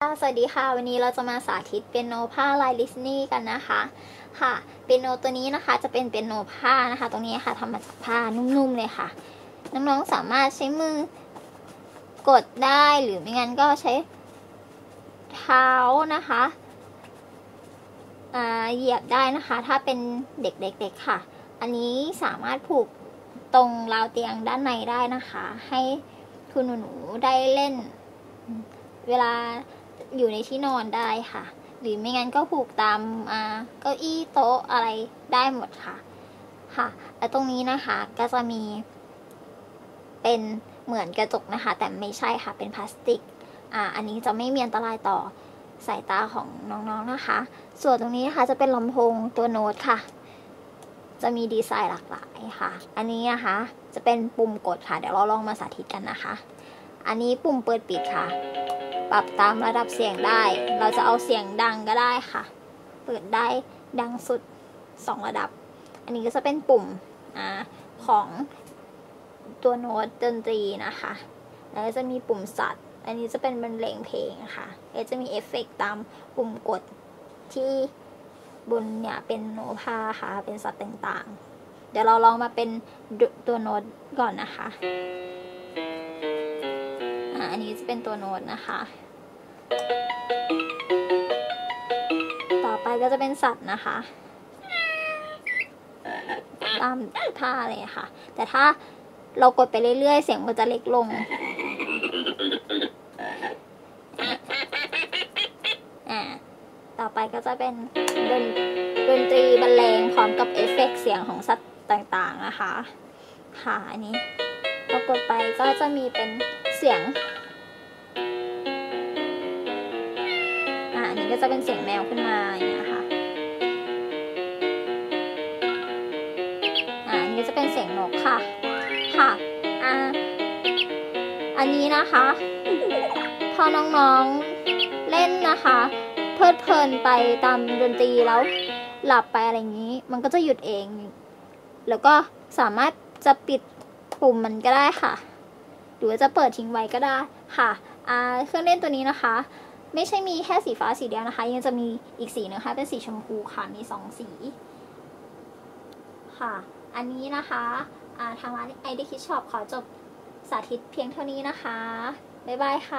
สวัสดีค่ะ วันนี้เราจะมาสาธิตเปียโนผ้าลายลิสนี่กันนะคะค่ะเปียโนตัวนี้นะคะจะเป็นเปียโนผ้านะคะ ตรงนี้ค่ะทำมาจากผ้านุ่มๆเลยค่ะ น้องๆสามารถใช้มือกดได้หรือไม่งั้นก็ใช้เท้านะคะเหยียบได้นะคะ ถ้าเป็นเด็กๆค่ะ อันนี้สามารถผูกตรงราวเตียงด้านในได้นะคะ ให้คุณหนูๆได้เล่น เวลา อยู่ในที่นอนได้ค่ะ หรือไม่งั้นก็ผูกตามเก้าอี้โต๊ะอะไรได้หมดค่ะ ค่ะ แล้วตรงนี้นะคะก็จะมี เป็นเหมือนกระจกนะคะ แต่ไม่ใช่ค่ะเป็นพลาสติก อ่า อันนี้จะไม่มีอันตรายต่อสายตาของน้องๆนนะคะ ส่วนตรงนี้นะคะจะเป็นลำโพงตัวโน้ตค่ะ จะมีดีไซน์หลากหลายค่ะ อันนี้นะคะ จะเป็นปุ่มกดค่ะ เดี๋ยวเราลองมาสาธิตกันนะคะ อันนี้ปุ่มเปิดปิดค่ะ ปรับตามระดับเสียงได้ เราจะเอาเสียงดังก็ได้ค่ะ เปิดได้ดังสุด 2 ระดับ อันนี้ก็จะเป็นปุ่มอของตัวโน้ตดนตรีนะคะ แล้วก็จะมีปุ่มสัตว์ อันนี้จะเป็นบรรเลงเพลงค่ะแล้วจะมีเอฟเฟกตามปุ่มกดที่บนเนี่ยเป็นโนพาค่ะ เป็นสัตว์ต่างๆ เดี๋ยวเราลองมาเป็นตัวโน้ตก่อนนะคะ อันนี้จะเป็นตัวโน้ตนะคะ ต่อไปก็จะเป็นสัตว์นะคะ ตามท่าเลยค่ะ แต่ถ้าเรากดไปเรื่อยๆ เสียงมันจะเล็กลง อ่า ต่อไปก็จะเป็นดนดนตรีบรรเลงพร้อมกับเอฟเฟกเสียงของสัตว์ต่างๆนะคะ ค่ะ อันนี้เรากดไปก็จะมีเป็น เสียงอันนี้ก็จะเป็นเสียงแมวขึ้นมาอย่างเงี้ยค่ะ อ่าอันนี้จะเป็นเสียงนกค่ะ ค่ะ อ่าอันนี้นะคะ พอน้องๆเล่นนะคะ เพลิดเพลินไปตามดนตรีแล้วหลับไปอะไรอย่างนี้ มันก็จะหยุดเอง แล้วก็สามารถจะปิดปุ่มมันก็ได้ค่ะ หรือจะเปิดทิ้งไว้ก็ได้ค่ะเครื่องเล่นตัวนี้นะคะ ไม่ใช่มีแค่สีฟ้าสีเดียวนะคะ ยังจะมีอีกสีนึงค่ะเป็นสีชมพูค่ะมีสองสีค่ะ อันนี้นะคะทางร้านไอเดคิชช็อปขอจบสาธิตเพียงเท่านี้นะคะ บ๊ายบายค่ะ